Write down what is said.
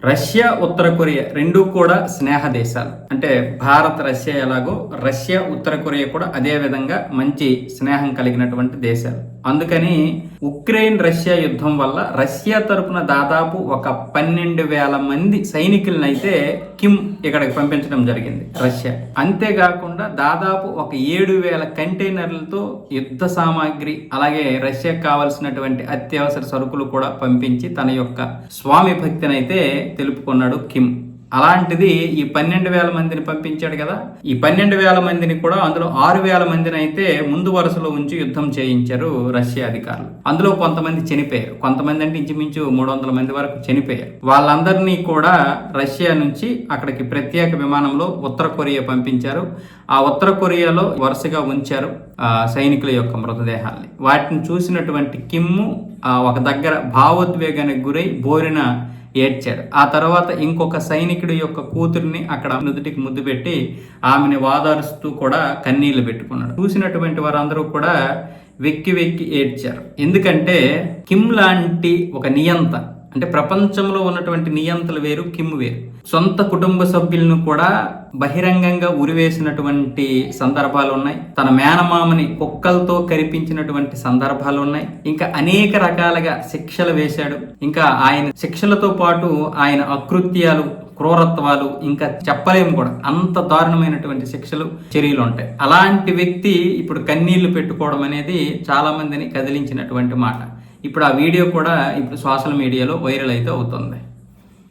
Russia ఉత్తర Korea రెండు కూడా స్నేహ దేశాలు. అంటే భారత్ రష్యా ఎలాగో రష్యా ఉత్తర కొరియా కూడా అదే విధంగా మంచి స్నేహం కలిగినటువంటి దేశాలు. అందుకని ఉక్రెయిన్ రష్యా యుద్ధం వల్ల రష్యా తరపున దాదాపు ఒక పన్నెండు వేల మంది సైనికులను అయితే కిమ్ ఇక్కడికి పంపించడం జరిగింది రష్యా. అంతేకాకుండా దాదాపు ఒక ఏడు వేల కంటైనర్లతో యుద్ధ సామాగ్రి అలాగే రష్యాకు కావలసినటువంటి అత్యవసర సరుకులు కూడా పంపించి తన యొక్క స్వామి భక్తినైతే తెలుపుకున్నాడు కిమ్. అలాంటిది ఈ పన్నెండు వేల మందిని పంపించాడు కదా. ఈ పన్నెండు వేల మందిని కూడా అందులో ఆరు వేల మందిని అయితే ముందు వరుసలో ఉంచి యుద్ధం చేయించారు రష్యా అధికారులు. అందులో కొంతమంది చనిపోయారు. కొంతమంది అంటే ఇంచుమించు మూడు వందల మంది వరకు చనిపోయారు. వాళ్ళందరినీ కూడా రష్యా నుంచి అక్కడికి ప్రత్యేక విమానంలో ఉత్తర కొరియా పంపించారు. ఆ ఉత్తర కొరియాలో వరుసగా ఉంచారు సైనికుల యొక్క మృతదేహాల్ని. వాటిని చూసినటువంటి కిమ్ము ఒక దగ్గర భావోద్వేగానికి గురై బోరిన ఏడ్చాడు. ఆ తర్వాత ఇంకొక సైనికుడి యొక్క కూతురిని అక్కడ నుదుటికి ముద్దు పెట్టి ఆమెని వాదారుస్తూ కూడా కన్నీళ్ళు పెట్టుకున్నాడు. చూసినటువంటి వారందరూ కూడా వెక్కి వెక్కి ఏడ్చారు. ఎందుకంటే కిమ్ లాంటి ఒక నియంత అంటే ప్రపంచంలో ఉన్నటువంటి నియంతలు వేరు కిమ్ వేరు. సొంత కుటుంబ సభ్యులను కూడా బహిరంగంగా ఉరివేసినటువంటి సందర్భాలు ఉన్నాయి. తన మేనమామని కుక్కలతో కరిపించినటువంటి సందర్భాలు ఉన్నాయి. ఇంకా అనేక రకాలుగా శిక్షలు వేశాడు. ఇంకా ఆయన శిక్షలతో పాటు ఆయన అకృత్యాలు క్రూరత్వాలు ఇంకా చెప్పలేము కూడా. అంత దారుణమైనటువంటి శిక్షలు చర్యలు ఉంటాయి. అలాంటి వ్యక్తి ఇప్పుడు కన్నీళ్ళు పెట్టుకోవడం అనేది చాలా మందిని కదిలించినటువంటి మాట. ఇప్పుడు ఆ వీడియో కూడా ఇప్పుడు సోషల్ మీడియాలో వైరల్ అయితే అవుతుంది.